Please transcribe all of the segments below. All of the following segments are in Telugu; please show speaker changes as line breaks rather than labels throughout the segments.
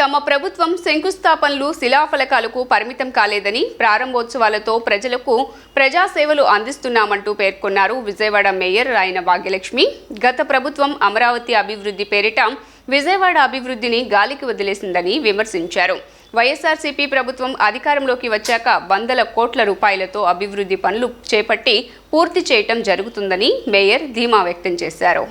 తమ ప్రభుత్వం శంకుస్థాపనలు శిలాఫలకాలకు పరిమితం కాలేదని ప్రారంభోత్సవాలతో ప్రజలకు ప్రజాసేవలు అందిస్తున్నామంటూ పేర్కొన్నారు విజయవాడ మేయర్ రాయన భాగ్యలక్ష్మి. గత ప్రభుత్వం అమరావతి అభివృద్ధి పేరిట విజయవాడ అభివృద్ధిని గాలికి వదిలేసిందని విమర్శించారు. వైఎస్ఆర్సీపీ ప్రభుత్వం అధికారంలోకి వచ్చాక వందల కోట్ల రూపాయలతో అభివృద్ధి పనులు చేపట్టి పూర్తి చేయటం జరుగుతుందని మేయర్ ధీమా వ్యక్తం చేశారు.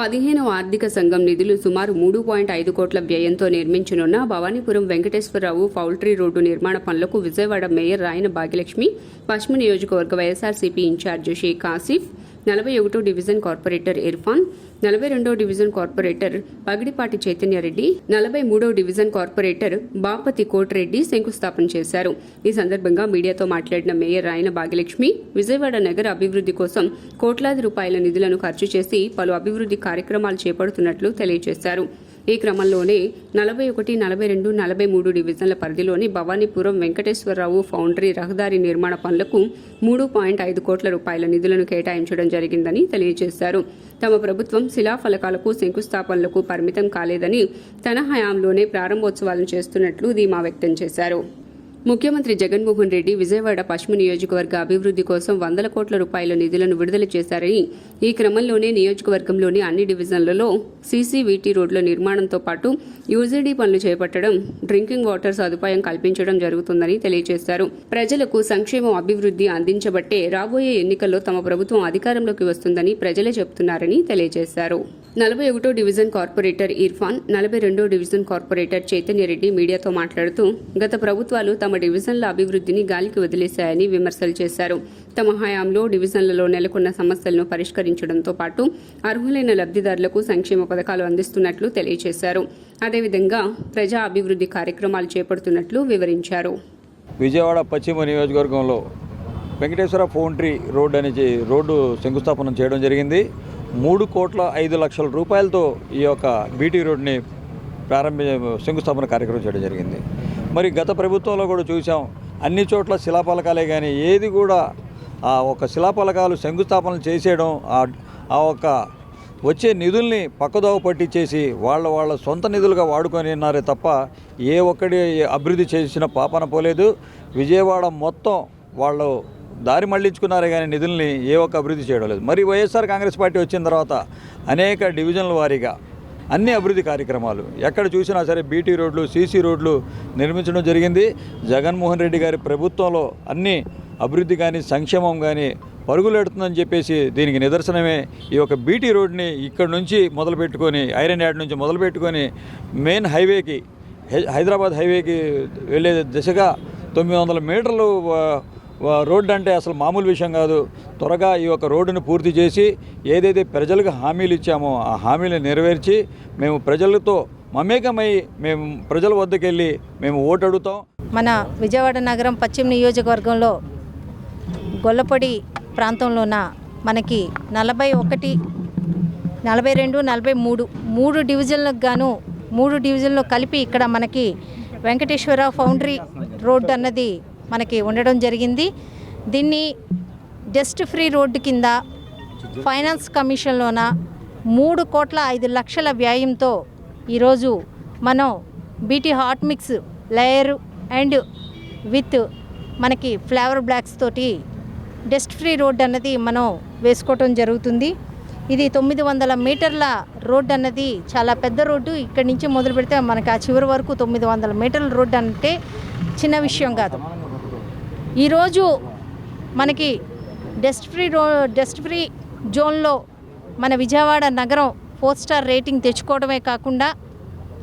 పదిహేను ఆర్థిక సంఘం నిధులు సుమారు మూడు పాయింట్ ఐదు కోట్ల వ్యయంతో నిర్మించనున్న భవానీపురం వెంకటేశ్వరరావు పౌల్ట్రీ రోడ్డు నిర్మాణ పనులకు విజయవాడ మేయర్ రాయన భాగ్యలక్ష్మి పశ్చిమ నియోజకవర్గ వైఎస్ఆర్సీపీ ఇన్ఛార్జ్ షేక్ ఆసిఫ్ నలభై ఒకటో డివిజన్ కార్పొరేటర్ ఇర్ఫాన్ నలభై రెండో డివిజన్ కార్పొరేటర్ పగిడిపాటి చైతన్యారెడ్డి నలభై మూడో డివిజన్ కార్పొరేటర్ బాపతి కోటిరెడ్డి శంకుస్థాపన చేశారు. ఈ సందర్భంగా మీడియాతో మాట్లాడిన మేయర్ రాయన భాగ్యలక్ష్మి విజయవాడ నగర అభివృద్ధి కోసం కోట్లాది రూపాయల నిధులను ఖర్చు చేసి పలు అభివృద్ధి కార్యక్రమాలు చేపడుతున్నట్లు తెలియజేశారు. ఈ క్రమంలోనే నలభై ఒకటి నలభై రెండు నలభై మూడు డివిజన్ల పరిధిలోని భవానీపురం వెంకటేశ్వరరావు ఫౌండరీ రహదారి నిర్మాణ పనులకు మూడు పాయింట్ ఐదు కోట్ల రూపాయల నిధులను కేటాయించడం జరిగిందని తెలియజేశారు. తమ ప్రభుత్వం శిలాఫలకాలకు శంకుస్థాపనలకు పరిమితం కాలేదని తన హయాంలోనే ప్రారంభోత్సవాలను చేస్తున్నట్లు ధీమా వ్యక్తం చేశారు. ముఖ్యమంత్రి జగన్మోహన్ రెడ్డి విజయవాడ పశ్చిమ నియోజకవర్గ అభివృద్ధి కోసం వందల కోట్ల రూపాయల నిధులను విడుదల చేశారని ఈ క్రమంలోనే నియోజకవర్గంలోని అన్ని డివిజన్లలో సీసీవీటీ రోడ్ల నిర్మాణంతో పాటు యూజీడీ పనులు చేపట్టడం డ్రింకింగ్ వాటర్ సదుపాయం కల్పించడం జరుగుతుందని తెలియజేశారు. ప్రజలకు సంక్షేమం అభివృద్ధి అందించబట్టే రాబోయే ఎన్నికల్లో తమ ప్రభుత్వం అధికారంలోకి వస్తుందని ప్రజలే చెబుతున్నారని తెలియజేశారు. నలభై ఒకటో డివిజన్ కార్పొరేటర్ ఇర్ఫాన్ నలభై రెండో డివిజన్ కార్పొరేటర్ చైతన్యరెడ్డి మీడియాతో మాట్లాడుతూ గత ప్రభుత్వాలు తమ తమ డివిజన్ల అభివృద్ధిని గాలికి వదిలేశాయని విమర్శలు చేశారు. తమ హయాంలో డివిజన్లలో నెలకొన్న సమస్యలను పరిష్కరించడంతో పాటు అర్హులైన లబ్ధిదారులకు సంక్షేమ పథకాలు అందిస్తున్నట్లు తెలియజేశారు. అదేవిధంగా ప్రజా అభివృద్ధి కార్యక్రమాలు చేపడుతున్నట్లు వివరించారు.
విజయవాడ పశ్చిమ నియోజకవర్గంలో వెంకటేశ్వర ఫౌండ్రీ రోడ్ అనే రోడ్డు శంకుస్థాపన చేయడం జరిగింది. మూడు కోట్ల ఐదు లక్షల రూపాయలతో ఈ యొక్క బీటీ రోడ్ని ప్రారంభ శంకుస్థాపన కార్యక్రమం చేయడం జరిగింది. మరి గత ప్రభుత్వంలో కూడా చూసాం అన్ని చోట్ల శిలాఫలకాలే కానీ ఏది కూడా ఆ ఒక శిలాఫలకాలు శంకుస్థాపనలు చేసేయడం ఆ ఆ ఒక వచ్చే నిధుల్ని పక్కదోవ పట్టించేసి వాళ్ళ వాళ్ళ సొంత నిధులుగా వాడుకొని ఉన్నారే తప్ప ఏ ఒక్కడి అభివృద్ధి చేసిన పాపన పోలేదు. విజయవాడ మొత్తం వాళ్ళు దారి మళ్ళించుకున్నారే కానీ నిధుల్ని ఏ ఒక్క అభివృద్ధి చేయడం లేదు. మరి వైఎస్ఆర్ కాంగ్రెస్ పార్టీ వచ్చిన తర్వాత అనేక డివిజన్ల వారీగా అన్ని అభివృద్ధి కార్యక్రమాలు. ఎక్కడ చూసినా సరే బీటీ రోడ్లు సీసీ రోడ్లు నిర్మించడం జరిగింది. జగన్మోహన్ రెడ్డి గారి ప్రభుత్వంలో అన్ని అభివృద్ధి కానీ సంక్షేమం కానీ పరుగులెడుతుందని చెప్పేసి దీనికి నిదర్శనమే. ఈ యొక్క బీటీ రోడ్ని ఇక్కడ నుంచి మొదలుపెట్టుకొని ఐరన్ యార్డ్ నుంచి మొదలుపెట్టుకొని మెయిన్ హైవేకి హై- హైదరాబాద్ హైవేకి వెళ్ళే దిశగా తొమ్మిది వందల మీటర్లు రోడ్డు అంటే అసలు మామూలు విషయం కాదు. త్వరగా ఈ యొక్క రోడ్డును పూర్తి చేసి ఏదైతే ప్రజలకు హామీలు ఇచ్చామో ఆ హామీలు నెరవేర్చి మేము ప్రజలతో మమేకమై మేము ప్రజల వద్దకు వెళ్ళి మేము ఓటు అడుగుతాం.
మన విజయవాడ నగరం పశ్చిమ నియోజకవర్గంలో గొల్లపొడి ప్రాంతంలోన మనకి నలభై ఒకటి నలభై రెండు నలభై మూడు మూడు డివిజన్లకు గాను మూడు డివిజన్లు కలిపి ఇక్కడ మనకి వెంకటేశ్వర ఫౌండరీ రోడ్ అన్నది మనకి ఉండడం జరిగింది. దీన్ని డస్ట్ ఫ్రీ రోడ్డు కింద ఫైనాన్స్ కమిషన్లోన మూడు కోట్ల ఐదు లక్షల వ్యయంతో ఈరోజు మనం BT hot mix layer and with మనకి ఫ్లేవర్ బ్లాక్స్ తోటి డస్ట్ ఫ్రీ రోడ్ అన్నది మనం వేసుకోవటం జరుగుతుంది. ఇది తొమ్మిది వందల మీటర్ల రోడ్ అన్నది చాలా పెద్ద రోడ్డు. ఇక్కడి నుంచి మొదలు పెడితే మనకి ఆ చివరి వరకు తొమ్మిది వందల మీటర్ల రోడ్డు అంటే చిన్న విషయం కాదు. ఈరోజు మనకి డస్ట్ ఫ్రీ రో డస్ట్ ఫ్రీ జోన్లో మన విజయవాడ నగరం ఫోర్ స్టార్ రేటింగ్ తెచ్చుకోవడమే కాకుండా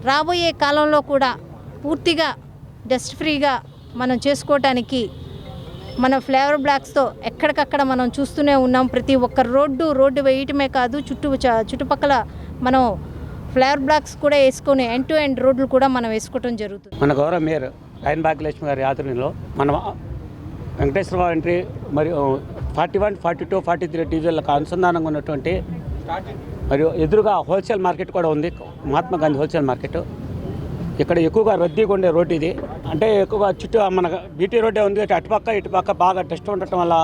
రాబోయే కాలంలో కూడా పూర్తిగా డస్ట్ ఫ్రీగా మనం చేసుకోవటానికి మన ఫ్లేవర్ బ్లాక్స్తో ఎక్కడికక్కడ మనం చూస్తూనే ఉన్నాం. ప్రతి ఒక్క రోడ్డు రోడ్డు వేయటమే కాదు చుట్టూ చుట్టుపక్కల మనం ఫ్లేవర్ బ్లాక్స్ కూడా వేసుకొని ఎండ్ టు ఎండ్ రోడ్లు కూడా మనం వేసుకోవటం జరుగుతుంది.
మన గౌరవ మేయర్ రాయన్ భాగ్యలక్ష్మి గారి ఆధ్వర్యంలో మనం వెంకటేశ్వర ఎంట్రీ మరియు forty one forty two forty three డీజిల్లకు అనుసంధానంగా ఉన్నటువంటి మరియు ఎదురుగా హోల్సేల్ మార్కెట్ కూడా ఉంది. Mahatma Gandhi wholesale market. ఇక్కడ ఎక్కువగా రద్దీగా ఉండే రోడ్డు ఇది. అంటే ఎక్కువగా చుట్టూ మన బీటీ రోడ్డే ఉంది అటుపక్క ఇటుపక్క బాగా డస్ట్ ఉండటం వల్ల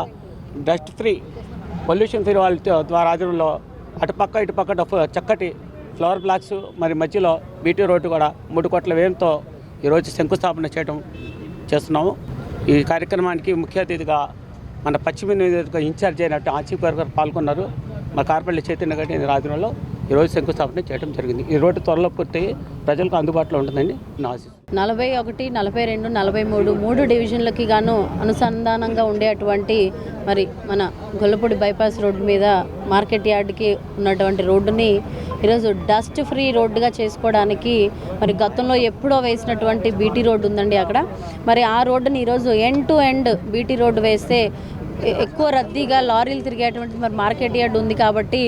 డస్ట్ ఫ్రీ పొల్యూషన్ ఫ్రీ వాళ్ళ ద్వారా ఆధ్వర్యంలో అటుపక్క ఇటుపక్క చక్కటి ఫ్లవర్ బ్లాక్స్ మరి మధ్యలో బీటీ రోడ్డు కూడా మూడు కోట్ల వ్యయంతో ఈరోజు శంకుస్థాపన చేయడం చేస్తున్నాము. ఈ కార్యక్రమానికి ముఖ్య అతిథిగా మన పశ్చిమ నియోజకవర్గ ఇన్ఛార్జ్ అయినట్టు ఆచిఫ్ గారు పాల్గొన్నారు. మా కార్పల్లి చైతన్య గారి ఆధ్వర్యంలో ఈరోజు శంకుస్థాపన చేయడం జరిగింది. ఈ రోడ్డు త్వరలో పూర్తయి ప్రజలకు అందుబాటులో ఉంటుందని నా
నలభై ఒకటి నలభై రెండు నలభై మూడు మూడు డివిజన్లకి గాను అనుసంధానంగా ఉండేటువంటి మరి మన గొల్లపూడి బైపాస్ రోడ్డు మీద మార్కెట్ యార్డ్కి ఉన్నటువంటి రోడ్డుని ఈరోజు డస్ట్ ఫ్రీ రోడ్డుగా చేసుకోవడానికి మరి గతంలో ఎప్పుడో వేసినటువంటి బీటీ రోడ్డు ఉందండి అక్కడ. మరి ఆ రోడ్డుని ఈరోజు end to end BT road వేస్తే ఎక్కువ రద్దీగా లారీలు తిరిగేటువంటి మరి మార్కెట్ యార్డ్ ఉంది కాబట్టి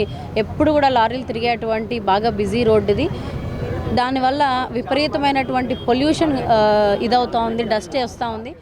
ఎప్పుడు కూడా లారీలు తిరిగేటువంటి బాగా బిజీ రోడ్డు ఇది దానివల్ల విపరీతమైనటువంటి పొల్యూషన్ ఇదవుతూ ఉంది డస్ట్ వస్తూ ఉంది.